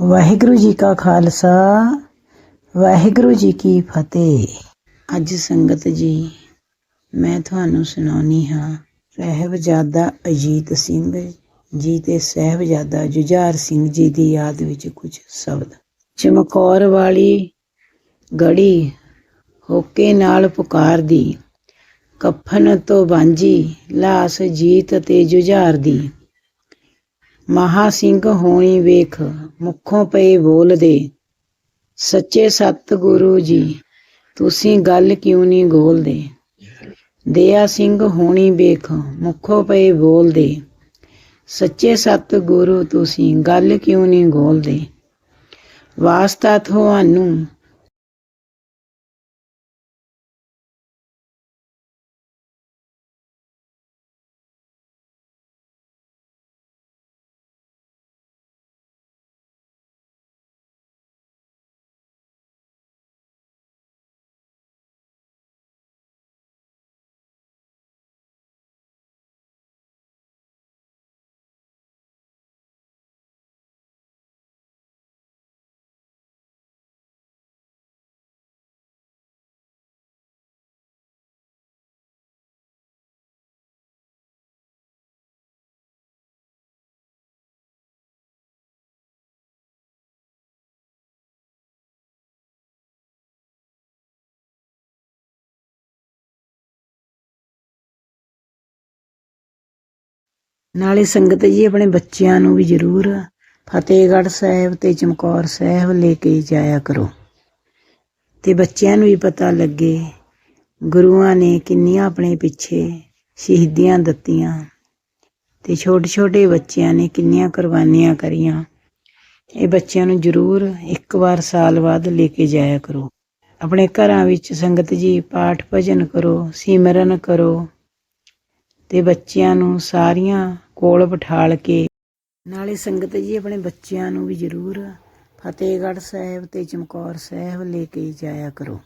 ਵਾਹਿਗੁਰੂ ਜੀ ਕਾ ਖਾਲਸਾ, ਵਾਹਿਗੁਰੂ ਜੀ ਕੀ ਫਤਿਹ। ਅੱਜ ਸੰਗਤ ਜੀ, ਮੈਂ ਤੁਹਾਨੂੰ ਸੁਣਾਉਣੀ ਹਾਂ, ਸਾਹਿਬਜ਼ਾਦਾ ਅਜੀਤ ਸਿੰਘ ਜੀ ਤੇ ਸਾਹਿਬਜ਼ਾਦਾ ਜੁਝਾਰ ਸਿੰਘ ਜੀ ਦੀ ਯਾਦ ਵਿੱਚ ਕੁਝ ਸ਼ਬਦ। ਚਮਕੌਰ ਵਾਲੀ ਗੜੀ ਹੋਕੇ ਨਾਲ ਪੁਕਾਰਦੀ, ਕਫਨ ਤੋਂ ਬਾਂਝੀ ਲਾਸ ਜੀਤ ਤੇ ਜੁਝਾਰ ਦੀ ਮਹਾ ਸਿੰਘ ਹੋਣੀ ਵੇਖ, ਮੁਖੋਂ ਪਏ ਬੋਲਦੇ ਸੱਚੇ ਸਤਿਗੁਰੂ ਜੀ, ਤੁਸੀਂ ਗੱਲ ਕਿਉਂ ਨਹੀਂ ਗੋਲਦੇ? ਦਇਆ ਸਿੰਘ ਹੋਣੀ ਵੇਖ, ਮੁਖੋਂ ਪਏ ਬੋਲਦੇ ਸੱਚੇ ਸਤਿਗੁਰੂ, ਤੁਸੀਂ ਗੱਲ ਕਿਉਂ ਨਹੀਂ ਗੋਲਦੇ? ਵਾਸਤਾ ਤੁਹਾਨੂੰ ਨਾਲੇ ਸੰਗਤ ਜੀ ਆਪਣੇ ਬੱਚਿਆਂ ਨੂੰ ਵੀ ਜ਼ਰੂਰ ਫਤਿਹਗੜ੍ਹ ਸਾਹਿਬ ਤੇ ਚਮਕੌਰ ਸਾਹਿਬ ਲੈ ਕੇ ਜਾਇਆ ਕਰੋ। ਤੇ ਬੱਚਿਆਂ ਨੂੰ ਵੀ ਪਤਾ ਲੱਗੇ, ਗੁਰੂਆਂ ਨੇ ਕਿੰਨੀਆਂ ਆਪਣੇ ਪਿੱਛੇ ਸ਼ਹੀਦੀਆਂ ਦਿੱਤੀਆਂ ਤੇ ਛੋਟੇ ਛੋਟੇ ਬੱਚਿਆਂ ਨੇ ਕਿੰਨੀਆਂ ਕੁਰਬਾਨੀਆਂ ਕਰੀਆਂ। ਇਹ ਬੱਚਿਆਂ ਨੂੰ ਜ਼ਰੂਰ ਇੱਕ ਵਾਰ ਸਾਲ ਬਾਅਦ ਲੈ ਕੇ ਜਾਇਆ ਕਰੋ। ਆਪਣੇ ਘਰਾਂ ਵਿੱਚ ਸੰਗਤ ਜੀ ਪਾਠ ਭਜਨ ਕਰੋ, ਸਿਮਰਨ ਕਰੋ ਤੇ ਬੱਚਿਆਂ ਨੂੰ ਸਾਰੀਆਂ ਕੋਲ ਬਿਠਾਲ ਕੇ। ਨਾਲੇ ਸੰਗਤ ਜੀ ਆਪਣੇ ਬੱਚਿਆਂ ਨੂੰ ਵੀ ਜ਼ਰੂਰ ਫਤਿਹਗੜ੍ਹ ਸਾਹਿਬ ਤੇ ਚਮਕੌਰ ਸਾਹਿਬ ਲੈ ਕੇ ਜਾਇਆ ਕਰੋ।